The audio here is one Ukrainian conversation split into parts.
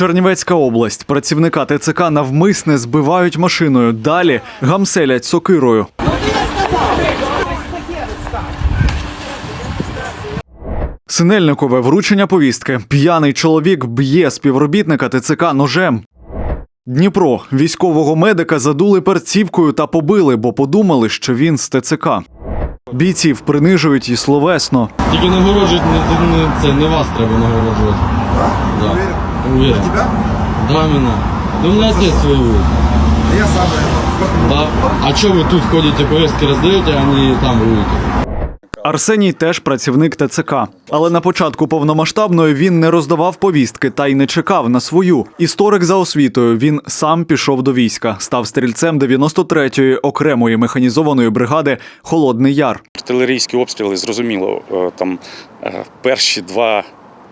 Чернівецька область. Працівника ТЦК навмисне збивають машиною. Далі гамселять сокирою. Синельникове вручення повістки. П'яний чоловік б'є співробітника ТЦК ножем. Дніпро військового медика задули перцівкою та побили, бо подумали, що він з ТЦК. Бійців принижують і словесно. Тільки нагороджують не, це не вас треба нагороджувати. Да. Уверен. Тебя? Да, мене. Да у мене отец воює. Я сам. Да. А що ви тут ходите, повестки роздаєте, а не там воюєте? Арсеній теж працівник ТЦК. Але на початку повномасштабної він не роздавав повістки та й не чекав на свою. Історик за освітою він сам пішов до війська, став стрільцем 93-ї окремої механізованої бригади Холодний Яр. Артилерійські обстріли, зрозуміло, е, там е, перші два,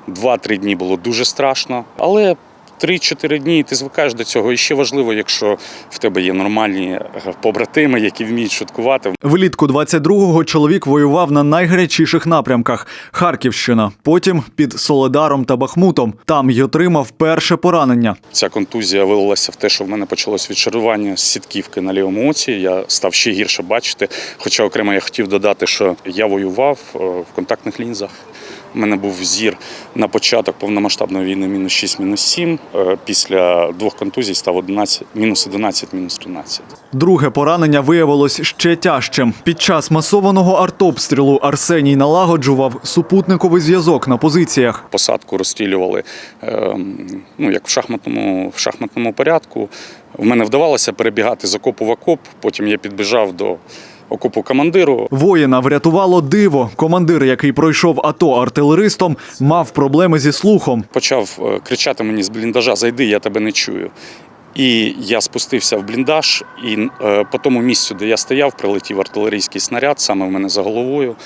два-три дні було дуже страшно, але 3-4 дні ти звикаєш до цього. І ще важливо, якщо в тебе є нормальні е, побратими, які вміють шуткувати. Влітку 22-го чоловік воював на найгарячіших напрямках: Харківщина, потім під Соледаром та Бахмутом. Там й отримав перше поранення. Ця контузія вилилася в те, що в мене почалось відшарування з сітківки на лівому оці. Я став ще гірше бачити. Хоча окремо я хотів додати, що я воював е, в контактних лінзах. У мене був зір на початок повномасштабної війни мінус 6, мінус 7. Е, Після двох контузій став 11, мінус 11, мінус 13. Друге поранення виявилось ще тяжчим. Під час масованого артобстрілу Арсеній налагоджував супутниковий зв'язок на позиціях. Посадку розстрілювали е, ну, як в шахматному, в шахматному порядку. В мене вдавалося перебігати з окопу в окоп, потім я підбіжав до окопу командиру. Воїна врятувало диво. Командир, який пройшов АТО артилеристом, мав проблеми зі слухом. почав е, кричати мені з бліндажа: Зайди, я тебе не чую. І я спустився в бліндаж, і е, по тому місцю, де я стояв, прилетів артилерійський снаряд саме в мене за головою.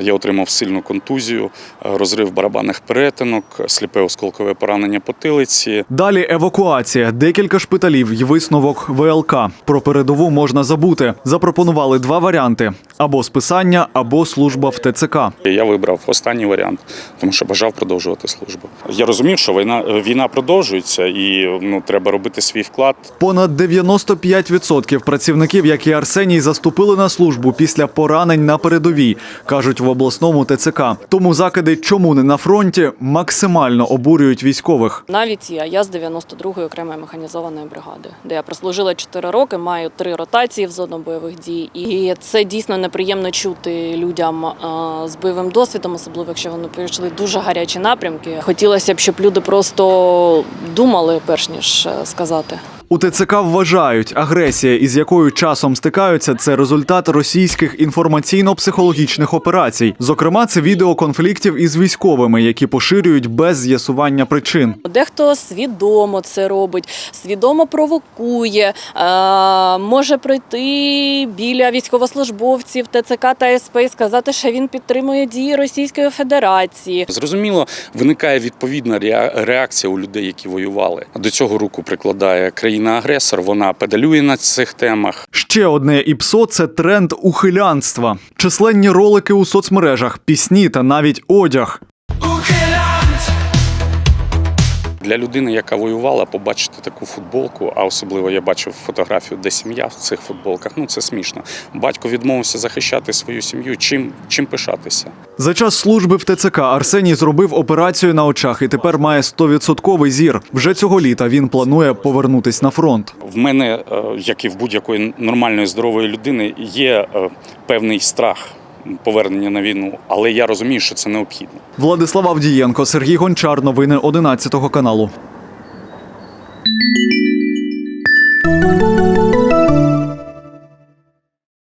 Я отримав сильну контузію, е, розрив барабанних перетинок, сліпе осколкове поранення потилиці. Далі евакуація, декілька шпиталів й висновок ВЛК. Про передову можна забути. Запропонували два варіанти: або списання, або служба в ТЦК. Я вибрав останній варіант, тому що бажав продовжувати службу. Я розумів, що війна, війна продовжується, і ну, треба робити свій вклад. Понад 95% працівників, як і Арсеній, заступили на службу після поранень на передовій, кажуть в обласному ТЦК. Тому закиди, чому не на фронті, максимально обурюють військових. Навіть я, я з 92-ї окремої механізованої бригади, де я прослужила 4 роки, маю три ротації в зону бойових дій. І це дійсно неприємно чути людям е, з бойовим досвідом, особливо якщо вони пройшли дуже гарячі напрямки. Хотілося б, щоб люди просто думали, перш ніж е, сказати. У ТЦК вважають, агресія, із якою часом стикаються, це результат російських інформаційно-психологічних операцій. Зокрема, це відео конфліктів із військовими, які поширюють без з'ясування причин. Дехто свідомо це робить, свідомо провокує, е, може прийти біля військовослужбовців ТЦК та СП і сказати, що він підтримує дії Російської Федерації. Зрозуміло, виникає відповідна реакція у людей, які воювали. До цього руку прикладає країна-агресор. Вона педалює на цих темах. Ще одне ІПСО – це тренд ухилянства. Численні ролики у соцмережах, пісні та навіть одяг. Для людини, яка воювала, побачити таку футболку, а особливо я бачив фотографію, де сім'я в цих футболках. Ну це смішно. Батько відмовився захищати свою сім'ю. Чим чим пишатися? За час служби в ТЦК Арсеній зробив операцію на очах і тепер має 100% зір. Вже цього літа він планує повернутись на фронт. В мене, е, як і в будь-якої нормальної здорової людини, є е, певний страх повернення на війну, але я розумію, що це необхідно. Владислав Авдієнко, Сергій Гончар. Новини 11 каналу.